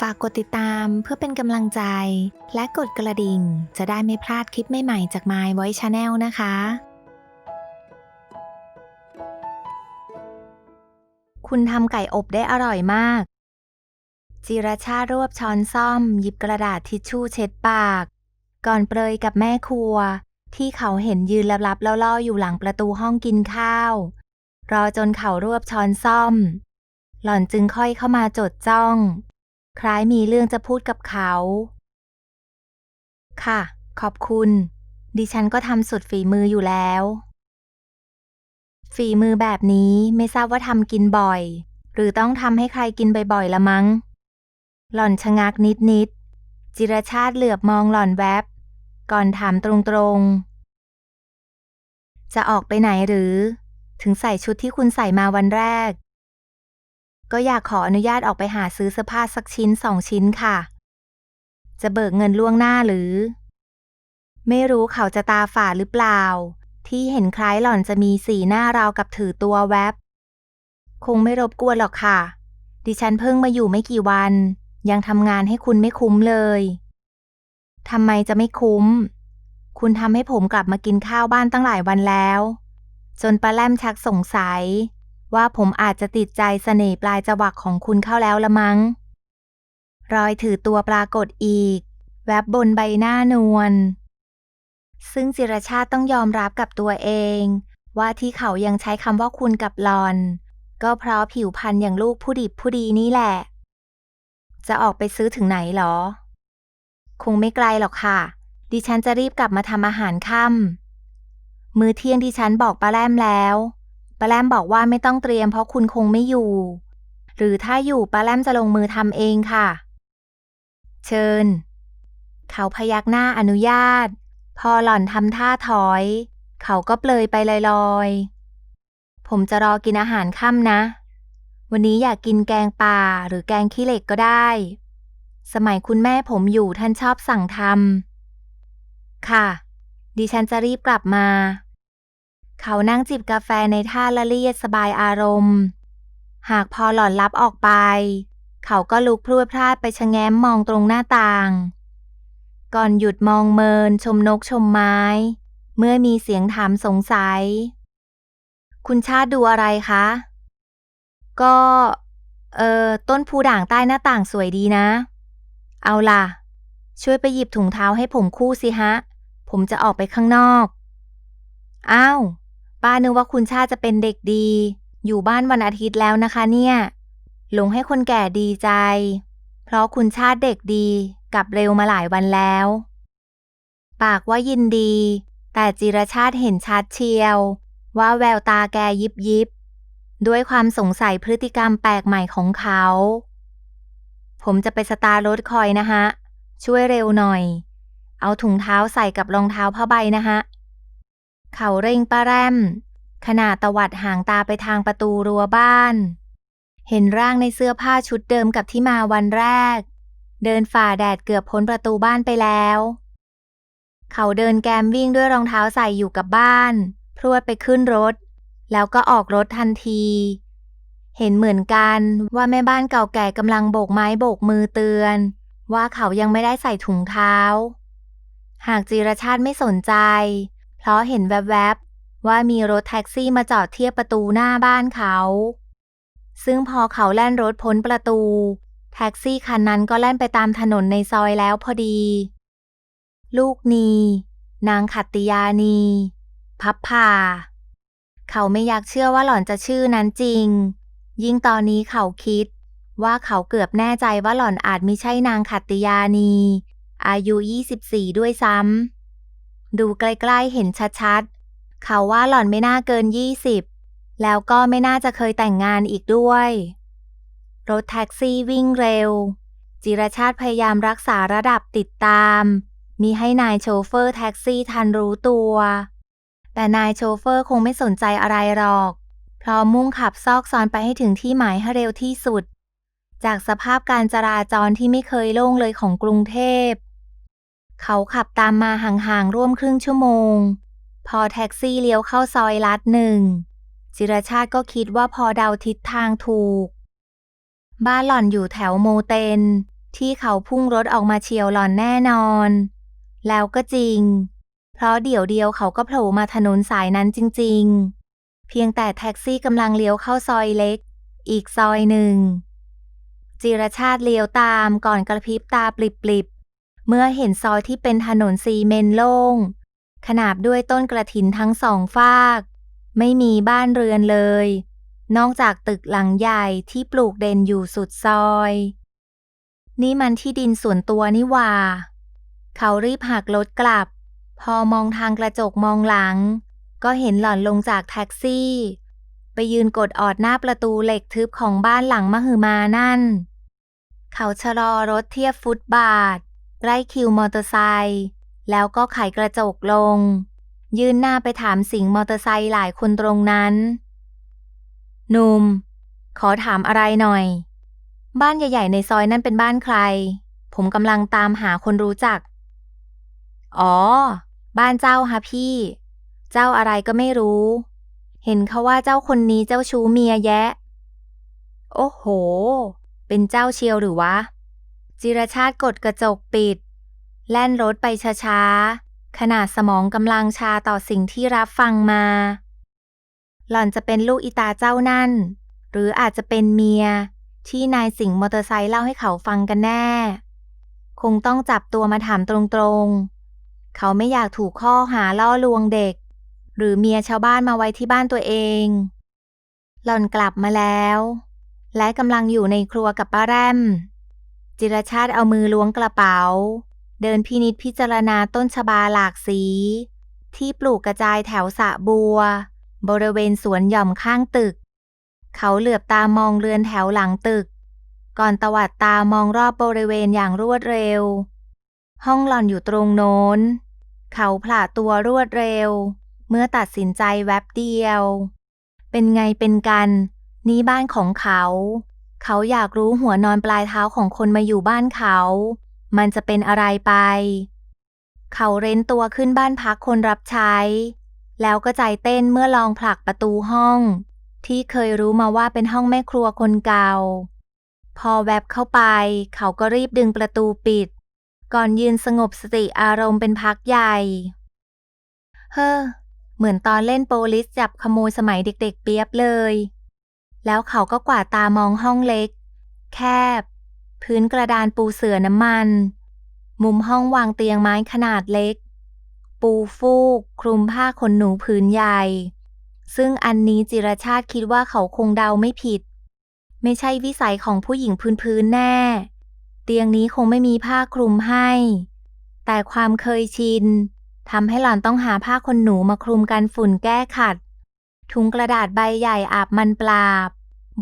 ฝากกดติดตามเพื่อเป็นกำลังใจ และกดกระดิ่ง จะได้ไม่พลาดคลิปใหม่ๆจาก My Voice Channel นะคะ คุณทำไก่อบได้อร่อยมาก จิรชาติรวบช้อนซ่อม หยิบกระดาษทิชชู่เช็ดปาก ก่อนเปรยกับแม่ครัว ที่เขาเห็นยืนลับๆล่อๆอยู่หลังประตูห้องกินข้าว รอจนเขารวบช้อนซ่อม หล่อนจึงค่อยเข้ามาจดจ้อง คล้ายมีเรื่องจะพูดกับเขา ค่ะ ขอบคุณ ดิฉันก็ทำสุดฝีมืออยู่แล้ว ฝีมือแบบนี้ไม่ทราบว่าทำกินบ่อย หรือต้องทำให้ใครกินบ่อยๆละมั้ง หล่อนชะงักนิดๆ จิรชาติเหลือบมองหล่อนแวบ ก่อนถามตรงๆ จะออกไปไหนหรือ ถึงใส่ชุดที่คุณใส่มาวันแรก ก็อยากขออนุญาตออกไปหาซื้อเสื้อผ้าสักชิ้นสองชิ้นค่ะ จะเบิกเงินล่วงหน้าหรือ ไม่รู้เขาจะตาฝาดหรือเปล่า ที่เห็นคล้ายหล่อนจะมีสีหน้าราวกับถือตัวแวบ คงไม่รบกวนหรอกค่ะ ดิฉันเพิ่งมาอยู่ไม่กี่วัน ยังทำงานให้คุณไม่คุ้มเลยทำไมจะไม่คุ้ม คุณทำให้ผมกลับมากินข้าวบ้านตั้งหลายวันแล้ว จนป้าแลมชักสงสัย ว่าผมอาจจะติดใจเสน่ห์ปลายจวักของคุณเข้าแล้วละมั้ง รอยถือตัวปรากฏอีก แวบบนใบหน้านวล ซึ่งจิรชาติต้องยอมรับกับตัวเอง ว่าที่เขายังใช้คำว่าคุณกับหลอน ก็เพราะผิวพรรณอย่างลูกผู้ดิบผู้ดีนี่แหละ จะออกไปซื้อถึงไหนหรอ คงไม่ไกลหรอกค่ะ ดิฉันจะรีบกลับมาทำอาหารค่ำมื้อเที่ยงดิฉันบอกป้าแลมแล้ว ป้าแลมบอกว่าไม่ต้องเตรียมเพราะคุณคงไม่อยู่ หรือถ้าอยู่ป้าแลมจะลงมือทำเองค่ะ เชิญ เขาพยักหน้าอนุญาต พอหล่อนทำท่าถอย เขาก็เปลยไปลอยๆ ผมจะรอกินอาหารค่ำนะ วันนี้อยากกินแกงป่าหรือแกงขี้เหล็กก็ได้ สมัยคุณแม่ผมอยู่ท่านชอบสั่งทำค่ะ ดิฉันจะรีบกลับมา เขานั่งจิบกาแฟในท่าละเลียดสบายอารมณ์ หากพอหล่อนรับออกไป เขาก็ลุกพรวดพลาดไปชะแง้มมองตรงหน้าต่าง ก่อนหยุดมองเมินชมนกชมไม้ เมื่อมีเสียงถามสงสัย คุณชาติดูอะไรคะ ก็ เออต้นพูด่างใต้หน้าต่างสวยดีนะ เอาล่ะ ช่วยไปหยิบถุงเท้าให้ผมคู่สิฮะ ผมจะออกไปข้างนอก อ้าว ป้านึกว่าคุณชาติจะเป็นเด็กดี อยู่บ้านวันอาทิตย์แล้วนะคะเนี่ย หลงให้คนแก่ดีใจ เพราะคุณชาติเด็กดีกลับเร็วมาหลายวันแล้ว ปากว่ายินดี แต่จิรชาติเห็นชัดเชียว ว่าแววตาแกยิบยิบ ด้วยความสงสัยพฤติกรรมแปลกใหม่ของเขา ผมจะไปสตาร์รถคอยนะฮะ ช่วยเร็วหน่อย เอาถุงเท้าใส่กับรองเท้าผ้าใบนะฮะ เขาเร่งป้าแรมขณะตวัดหางตาไปทางประตูรั้วบ้าน เห็นร่างในเสื้อผ้าชุดเดิมกับที่มาวันแรก เดินฝ่าแดดเกือบพ้นประตูบ้านไปแล้ว เขาเดินแกมวิ่งด้วยรองเท้าใส่อยู่กับบ้าน พรวดไปขึ้นรถ แล้วก็ออกรถทันที เห็นเหมือนกันว่าแม่บ้านเก่าแก่กำลังโบกไม้โบกมือเตือน ว่าเขายังไม่ได้ใส่ถุงเท้า หากจีรชาติไม่สนใจ เพราะเห็นแวบๆ ว่ามีรถแท็กซี่มาจอดเทียบประตูหน้าบ้านเขา ซึ่งพอเขาแล่นรถพ้นประตู แท็กซี่คันนั้นก็แล่นไปตามถนนในซอยแล้วพอดี ลูกนี นางขัตติยานี พับผ่า เขาไม่อยากเชื่อว่าหล่อนจะชื่อนั้นจริง ยิ่งตอนนี้เขาคิดว่าเขาเกือบแน่ใจว่าหล่อนอาจไม่ใช่นางขัตติยานี อายุ 24 ด้วยซ้ำ ดูใกล้ๆเห็นชัดๆ เขาว่าหล่อนไม่น่าเกิน20แล้วก็ไม่น่าจะเคยแต่งงานอีกด้วย รถแท็กซี่วิ่งเร็ว จิรชาติพยายามรักษาระดับติดตาม มีให้นายโชเฟอร์แท็กซี่ทันรู้ตัว แต่นายโชเฟอร์คงไม่สนใจอะไรหรอก เพราะมุ่งขับซอกซอนไปให้ถึงที่หมายให้เร็วที่สุด จากสภาพการจราจรที่ไม่เคยโล่งเลยของกรุงเทพ เขาขับตามมาห่างๆร่วมครึ่งชั่วโมง พอแท็กซี่เลี้ยวเข้าซอยลัดหนึ่ง จิรชาติก็คิดว่าพอเดาทิศทางถูก บ้านหล่อนอยู่แถวโมเตน ที่เขาพุ่งรถออกมาเฉียวหล่อนแน่นอน แล้วก็จริง เพราะเดี๋ยวเดียวเขาก็โผล่มาถนนสายนั้นจริง ๆ เพียงแต่แท็กซี่กำลังเลี้ยวเข้าซอยเล็ก อีกซอยหนึ่งจิรชาติเลี้ยวตามก่อนกระพริบตาปลิบๆ เมื่อเห็นซอยที่เป็นถนนซีเมนโล่ง ขนาบด้วยต้นกระถินทั้งสองฝาก ไม่มีบ้านเรือนเลย นอกจากตึกหลังใหญ่ที่ปลูกเด่นอยู่สุดซอย นี่มันที่ดินส่วนตัวนี่ว่า เขารีบหักรถกลับ พอมองทางกระจกมองหลัง ก็เห็นหล่อนลงจากแท็กซี่ ไปยืนกดออดหน้าประตูเหล็กทึบของบ้านหลังมหึมานั่น เขาชะลอรถเทียบฟุตบาท ไล่คิวมอเตอร์ไซค์แล้วก็ไขกระจกลง ยื่นหน้าไปถามสิงมอเตอร์ไซค์หลายคนตรงนั้น หนุ่ม ขอถามอะไรหน่อย บ้านใหญ่ ๆ ในซอยนั่นเป็นบ้านใคร ผมกำลังตามหาคนรู้จัก อ๋อ บ้านเจ้าฮะพี่ เจ้าอะไรก็ไม่รู้ เห็นเขาว่าเจ้าคนนี้เจ้าชู้เมียแยะ โอ้โห เป็นเจ้าเชียวหรือวะ จิรชาติกดกระจกปิด แล่นรถไปช้าๆ ขนาดสมองกำลังชาต่อสิ่งที่รับฟังมา หล่อนจะเป็นลูกอีตาเจ้านั่น หรืออาจจะเป็นเมีย ที่นายสิงห์มอเตอร์ไซค์เล่าให้เขาฟังกันแน่ คงต้องจับตัวมาถามตรงๆ เขาไม่อยากถูกข้อหาล่อลวงเด็ก หรือเมียชาวบ้านมาไว้ที่บ้านตัวเอง หล่อนกลับมาแล้ว และกำลังอยู่ในครัวกับป้าแรม จิรชาติเอามือล้วงกระเป๋า เดินพินิจพิจารณาต้นชบาหลากสี ที่ปลูกกระจายแถวสะบัว บริเวณสวนหย่อมข้างตึก เขาเหลือบตามองเรือนแถวหลังตึก ก่อนตวัดตามองรอบบริเวณอย่างรวดเร็ว ห้องหล่อนอยู่ตรงโน้น เขาผละตัวรวดเร็ว เมื่อตัดสินใจแวบเดียว เป็นไงเป็นกัน นี่บ้านของเขา เขาอยากรู้หัวนอนปลายเท้าของคนมาอยู่บ้านเขา มันจะเป็นอะไรไป เขาเร้นตัวขึ้นบ้านพักคนรับใช้ แล้วก็ใจเต้นเมื่อลองผลักประตูห้อง ที่เคยรู้มาว่าเป็นห้องแม่ครัวคนเก่า พอแวบเข้าไป เขาก็รีบดึงประตูปิด ก่อนยืนสงบสติอารมณ์เป็นพักใหญ่ เฮ้อ เหมือนตอนเล่นโปลิสจับขโมยสมัยเด็ก ๆ เปียบเลย แล้วเขาก็กวาดตามองห้องเล็ก แคบ พื้นกระดานปูเสื่อน้ำมัน มุมห้องวางเตียงไม้ขนาดเล็ก ปูฟูก คลุมผ้าขนหนูผืนใหญ่ ซึ่งอันนี้จิรชาติคิดว่าเขาคงเดาไม่ผิด ไม่ใช่วิสัยของผู้หญิงพื้นๆแน่ เตียงนี้คงไม่มีผ้าคลุมให้ แต่ความเคยชินทำให้หล่อนต้องหาผ้าขนหนูมาคลุมกันฝุ่นแก้ขัด ถุงกระดาษใบใหญ่อาบมันปราบ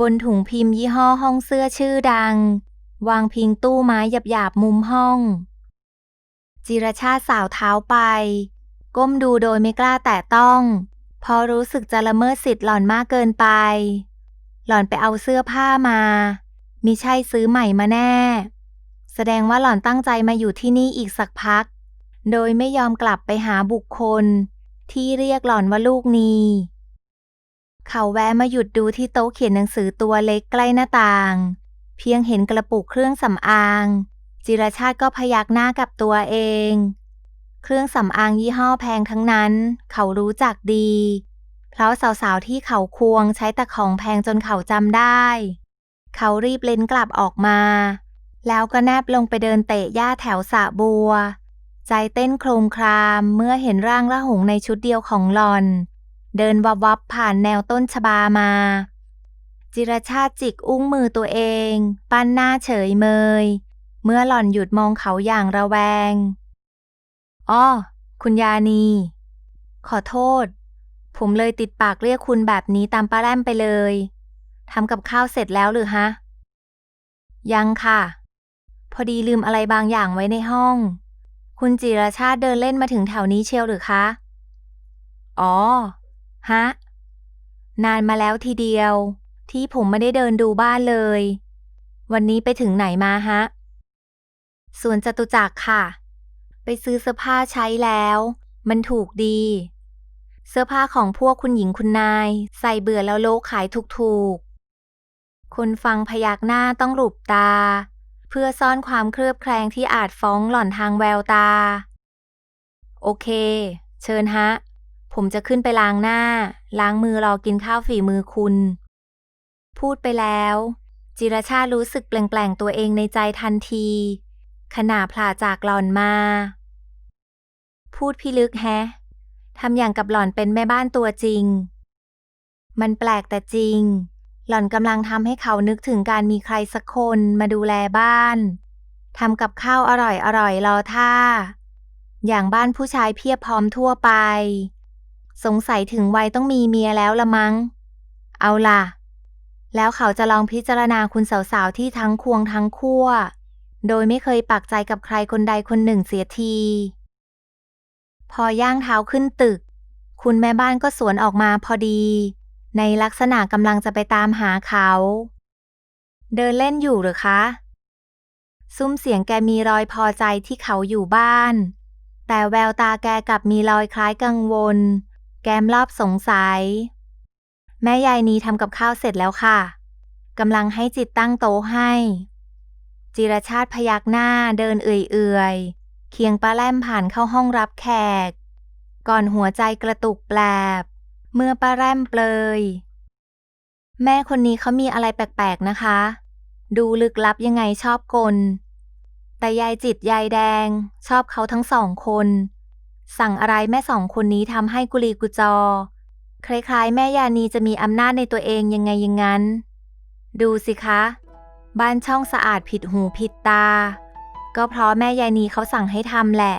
บนถุงพิมพ์ยี่ห้อห้องเสื้อชื่อดัง วางพิงตู้ไม้หยาบๆมุมห้อง จิรชาติสาวเท้าไป ก้มดูโดยไม่กล้าแตะต้องเพอรู้สึกจะละเมิดสิทธิ์หล่อนมากเกินไป หล่อนไปเอาเสื้อผ้ามามิใช่ซื้อใหม่มาแน่ แสดงว่าหล่อนตั้งใจมาอยู่ที่นี่อีกสักพัก โดยไม่ยอมกลับไปหาบุคคล ที่เรียกหล่อนว่าลูกนี เขาแวะมาหยุดดูที่โต๊ะเขียนหนังสือตัวเล็กใกล้หน้าต่าง เพียงเห็นกระปุกเครื่องสำอาง จิรชาติก็พยักหน้ากับตัวเอง เครื่องสำอางยี่ห้อแพงทั้งนั้น เขารู้จักดี เพราะสาวๆที่เขาควงใช้แต่ของแพงจนเขาจำได้ เขารีบเล้นกลับออกมา แล้วก็แนบลงไปเดินเตะหญ้าแถวสระบัว ใจเต้นโครมครามเมื่อเห็นร่างละหงในชุดเดียวของหลอน เดินวับวับผ่านแนวต้นชบามา จิรชาติจิกอุ้งมือตัวเอง ปั้นหน้าเฉยเมย เมื่อหล่อนหยุดมองเขาอย่างระแวง อ้อ คุณยานี ขอโทษ ผมเลยติดปากเรียกคุณแบบนี้ตามป้าแรมไปเลย ทำกับข้าวเสร็จแล้วหรือฮะ ยังค่ะ พอดีลืมอะไรบางอย่างไว้ในห้อง คุณจิรชาติเดินเล่นมาถึงแถวนี้เชียวหรือคะ อ๋อ ฮะ นานมาแล้วทีเดียว ที่ผมไม่ได้เดินดูบ้านเลย วันนี้ไปถึงไหนมาฮะสวนจตุจักรค่ะ ไปซื้อเสื้อผ้าใช้แล้ว มันถูกดี เสื้อผ้าของพวกคุณหญิงคุณนาย ใส่เบื่อแล้วโลกขายถูกๆ คนฟังพยักหน้าต้องหลบตา เพื่อซ่อนความเคลือบแคลงที่อาจฟ้องหล่อนทางแววตา โอเค เชิญฮะ ผมจะขึ้นไปล้างหน้า ล้างมือรอกินข้าวฝีมือคุณ พูดไปแล้ว จิรชาติรู้สึกแปลงๆตัวเองในใจทันที ขณะผลาจากหล่อนมา พูดพิลึกแฮะทำอย่างกับหล่อนเป็นแม่บ้านตัวจริง มันแปลกแต่จริง หล่อนกำลังทำให้เขานึกถึงการมีใครสักคนมาดูแลบ้านทำกับข้าวอร่อยอร่อยๆรอท่า อย่างบ้านผู้ชายเพียบพร้อมทั่วไป สงสัยถึงวัยต้องมีเมียแล้วละมั้ง เอาล่ะ แล้วเขาจะลองพิจารณาคุณสาวๆที่ทั้งควงทั้งคั่ว โดยไม่เคยปักใจกับใครคนใดคนหนึ่งเสียที พอย่างเท้าขึ้นตึก คุณแม่บ้านก็สวนออกมาพอดี ในลักษณะกำลังจะไปตามหาเขา เดินเล่นอยู่หรือคะซุ้มเสียงแกมีรอยพอใจที่เขาอยู่บ้าน แต่แววตาแกกลับมีรอยคล้ายกังวล แกมรอบสงสัย แม่ยายนี้ทำกับข้าวเสร็จแล้วค่ะกำลังให้จิตตั้งโต๊ะให้ จิรชาติพยักหน้าเดินเอื่อยๆ เคียงป้าแลมผ่านเข้าห้องรับแขก ก่อนหัวใจกระตุกแปลบ เมื่อป้าแรมเปลย แม่คนนี้เขามีอะไรแปลกๆนะคะ ดูลึกลับยังไงชอบกล แต่ยายจิตยายแดงชอบเขาทั้งสองคน สั่งอะไรแม่สองคนนี้ทำให้กุลีกุจอ คล้ายๆ แม่ยานีจะมีอำนาจในตัวเองยังไงยังงั้น ดูสิคะ บ้านช่องสะอาดผิดหูผิดตา ก็เพราะแม่ยายนีเขาสั่งให้ทำแหละ